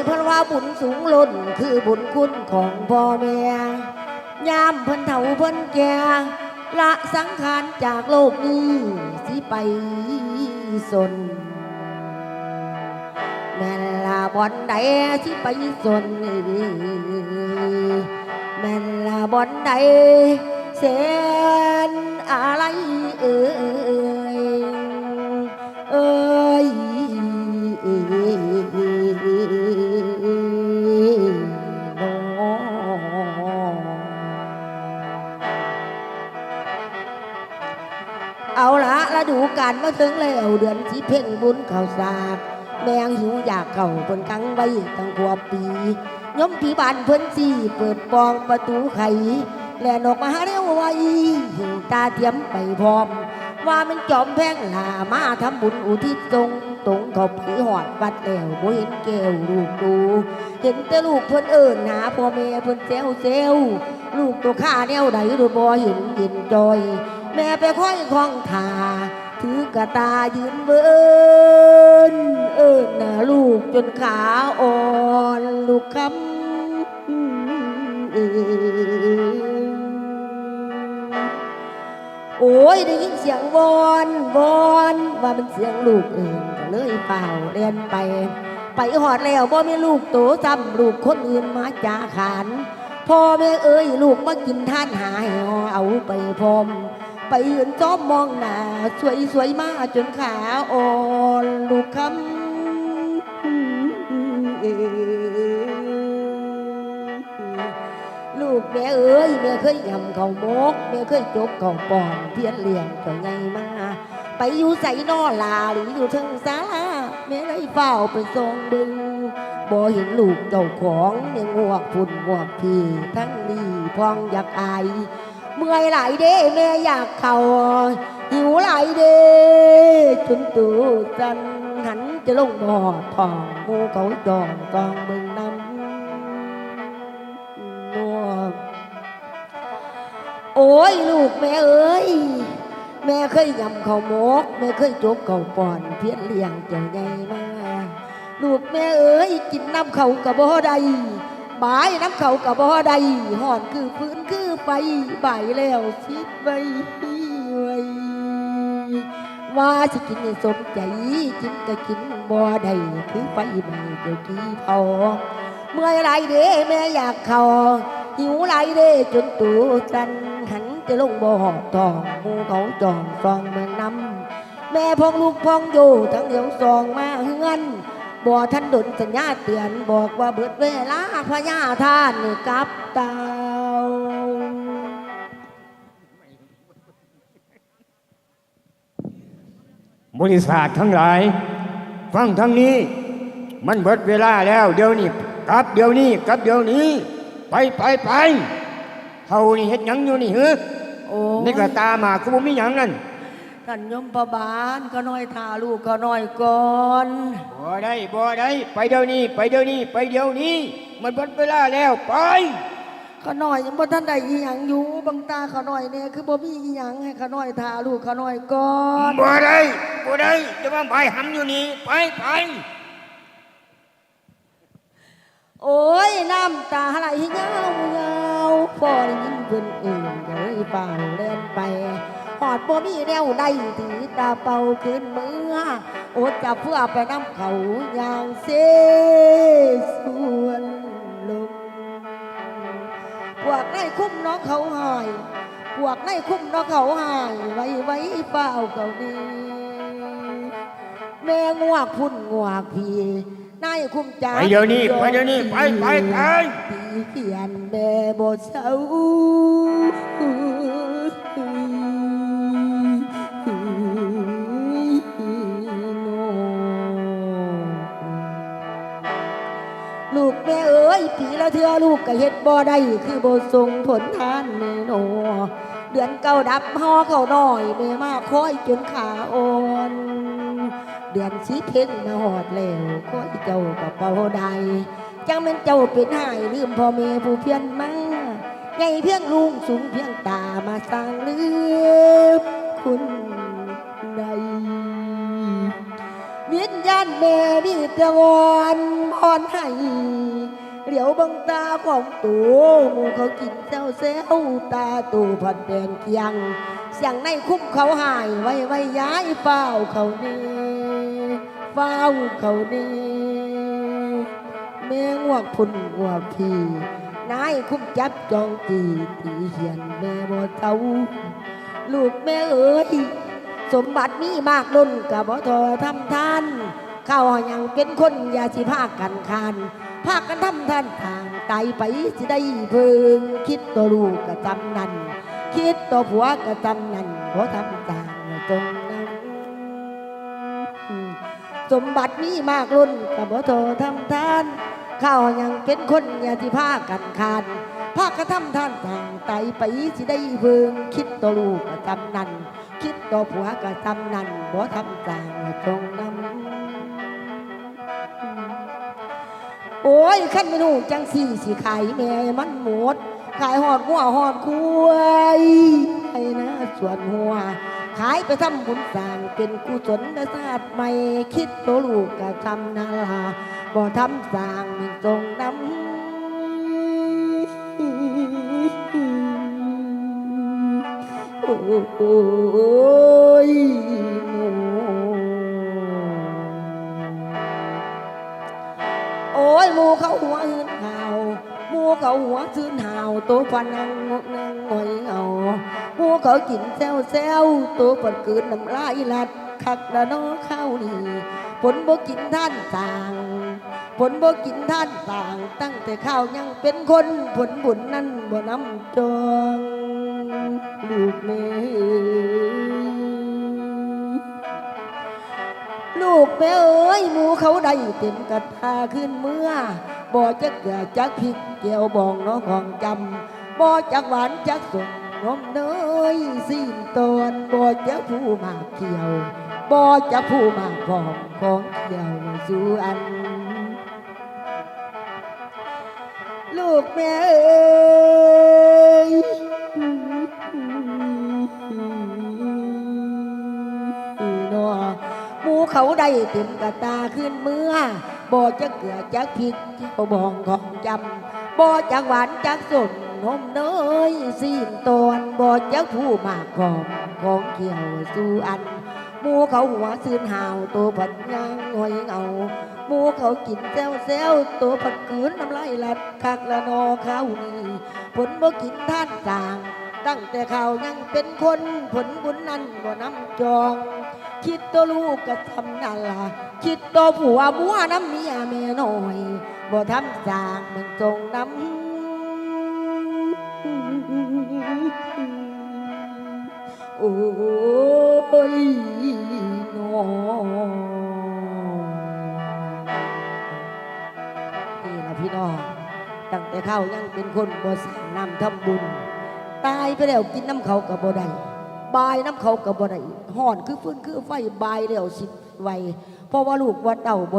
เอ้ยเพราะว่าบุญสูงล้นคือบุญคุณของพ่อแม่ยามเพิ่นเฒ่าเพิ่นแก่ละสังขารจากโลกนี้สิไปสนแม่นลาบอนใดสิไปสนแม่นลาบอนใดเสนอะไรเอ่ย ดูกาลมาถึงแล้วเดือนที่เพ่งบุญเข้าสากแมงหิวอยากเข้าเพิ่นกังไว้ตั้งกว่าปียมผีบานเพิ่นสีเปิดปองประตูไขแลนออกมาหาเร็วไวหิงตาเทียมไปพร้อม ว่ามันจอมแพงหลามาทำบุญอุทิศตรงตรงเขาผีหอดวัดแล้วบ่เห็นแก้วลูกดู เห็นแต่ลูกเพิ่นเอิ้นหาพ่อแม่เพิ่นเซลเซลลูกตัวข้าแนวใดดูบ่เห็นเห็นจอย แม่ไปค่อยคล้องทา ถือกระตายืนเบินเอินหน้าลูกจนขาอ่อนลูกคำโอ้ยได้ยินเสียงวอนวอนว่าเป็นเสียงลูกเองก็เลยเป่าเรียนไป ไปหอดแล้วบ่มีลูกโตซ้ำลูกคนอื่นมาจาขานพ่อแม่เอ้ยลูกมากินท่านหายเอาไปพร้อม ไปยืนจ้อมมองหน้าสวยสวยมาจนขาอ่อนลูกคำลูกแม่เอ้ยแม่เคยยำข้ามกแม่เคยจกข้าปอนเพียนเลี้ยงตัวไงมาไปอยู่ใส่นอลาหรืออยู่เทึงสาลาแม่เลยเฝ้าไปส่งดึงบ่เห็นลูกเจ้าของแม่งวกพุ่นงวกพี่ทั้งนี้พองอยากอาย เมื่อยหลายเด้แม่อยากเข้าหิวหลายเด้จนตูจันหันจะลงบ่อทองหมูเขาจองกองเบิ่งน้ำนัวโอ้ยลูกแม่เอ้ยแม่เคยยำเขาหมกแม่เคยจกข้าปอนเพี้ยนเลี้ยงเจ้าใหญ่มาลูกแม่เอ้ยกินน้ำเขากับบ่ได้บายน้ำเขากับบ่ได้หอนคือพื้นคือ ไฟใบแล้วสิดไว้ไว้ว่าสิกินสมใจกินก็กินบ่ได้คือไฟใหม่เจ้ากี้พอเมื่อไรเด้แม่อยากเข้าหิวไรเด้จนตัวจันหันจะลงบ่อทองมูเขาจองซองเมืองน้ำแม่พองลูกพองอยู่ทั้งเดียวซองมาเฮือนบ่ท่านดนสัญญาเตือนบอกว่าเบิดเวลาพญาท่านกลับเตา บริษัททั้งหลาย ฟังทั้งนี้ มันเบิดเวลาแล้วเดี๋ยวนี้กลับเดี๋ยวนี้กลับเดี๋ยวนี้ ไปไปไปเฮานี่เฮ็ดหยังอยู่นี่เฮ้อโอ้นี่ก็ตามาคือบ่มีหยังนั่นท่านยมประบาลก็น้อยทาลูกก็น้อยก่อนบ่ได้บ่ได้ไปเดี๋ยวนี้ ไปเดี๋ยวนี้ ไปเดี๋ยวนี้ มันเบิดเวลาแล้วไป ขาน้อยยังบ่ท่านใดอีหยังอยู่บางตาขาน้อยเนี่ยคือบ่มีอีหยังให้ขาน้อยทาลูกขาน้อยก่อนบ่ได้บ่ได้จะมาไปหำอยู่นี่ไปไปโอ้ยน้ำตาไหลเงาเงาพอได้ยินเพิ่นเอื่นก็เลยเป่าเล่นไปหอดบ่มีแนวใดถือตาเป่าขึ้นมือโอดจะเพื่อไปน้ำเขาอย่างเสสวนลม พวกในคุ้มน้องเขาหายพวกในคุ้มน้องเขาหายไว้ไว้เป่าเก่านี้แม่งวกพุ่นงวกพี่นายคุ้มจ่าไปเดี๋ยวนี้ไปเดี๋ยวนี้ไปไปไปตีเขียนแม่บทเศร้า ทือลูกก็เฮ็ดบ่ได้คือบ่ส่งผลทานแม่โนเดือนเก้าดับห่อเขาน้อยแม่มาคอยจนขาอ่อนเดือนสีเพ่งมาหอดแล้วคอยเจ้ากับเป่าใดจังเป็นเจ้าเป็นหายลืมพ่อแม่ผู้เพียนมาใหญ่เพียงลุงสูงเพียงตามาสร้างลืมคุณใดวิญญาณแม่มีแต่วอนพรให้ เหลียวบังตาของตัวหมูเขากินเซลเซลตาตูผัดแดงเคียงเสียงในคุ้มเขาหายไว้ไว้ย้ายเฝ้าเขานี่เฝ้าเขานี่แม่งวกพุ่นงวกพี่นายคุ้มจับจองตีตีเขียนแม่บ่เท่าลูกแม่เอ๋ยสมบัติมีมากล้นกับบ่ทอทำทาน เข้าวยังเป็นคนอย่าสิพากันคาน พากันทำท่านทางไตไปสิได้เพิงคิดตัวลูกกะจำนั่นคิดตัวผัวกะจำนั่นบ่ทำต่างตรงนั้นสมบัติมีมากล้นกับบ่ทอทำทานข้าวยังเป็นคนอย่าสิพากันคานพากระทำท่านทางไตไปสิได้เพิงคิดต่อลูกกระทำนั่นคิดต่อผัวกระทำนั่นบ่ทำจางตรงนั้น โอ้ยขั้นเมนูจังสี่สิขายแม่มันหมด ขายหอดหัวหอดคุยไอ้นะส่วนหัว ขายไปทำบุญสร้างเป็นกุศลศาสตร์ใหม่คิดตัวลูกกะทำนาลาบ่ทำสร้างมันตรงน้ำโอ้ย เขาหัวซื่นห่าตัวฟันนังงกนังหอยเอาหมูเขากินแซวแซวตัวปัดกืนน้ำลายลัดคักละน้อข้าวนี่ผลบ่กินท่านต่างผลบ่กินท่านต่าง ตั้งแต่ข้าวยังเป็นคนผลบุญนั่นบ่น้ำจองลูกแม่ลูกแม่เอ้ยหมูเขาได้เต็มกระทาขึ้นเมื่อ บ่จักเกลือจักพริกเกี่ยวบองน้องของจำบ่จักหวานจักสมนมเนยสิ้นตอนบ่จักผู้มาเกี่ยวบ่จักผู้มากพร้อมของเกี่ยวสู่อัน ลูกแม่เอ้ยนอหมูเขาได้เต็มกระตาขึ้นเมื่อ บ่จะเกลือจักพริกเจ้าบองของจำบ่จักหวานจักสนนมเนยสิ้นตอนบ่จักผู้มากกอมของเกี่ยวสู่อันหมูเขาหัวซื่นหาวตัวผัดยางหอยเงาหมูเขากินแซวแซวตัวผัดกืนน้ำลายลัดคักละนอข้าวนี่ผลบ่กินท่านจาง ตั้งแต่เขายังเป็นคนผลบุญนั้นบ่น้ำจอง คิดตัวลูกก็ทำนั่นล่ะ คิดตัวผัวมัวน้ำเมียแม่น้อยบ่ทำจางมันจงน้ำโอ้ยน้อนี่ละพี่น้องตั้งแต่เขายังเป็นคนบ่สั่งน้ำทำบุญ ตายไปแล้วกินน้ำเขากับบ่ได้บายน้ำเขากับบ่ได้ห่อนคือฟื้นคือไฟบายแล้วสิไว เพราะว่าลูกว่าเต่าบ่เห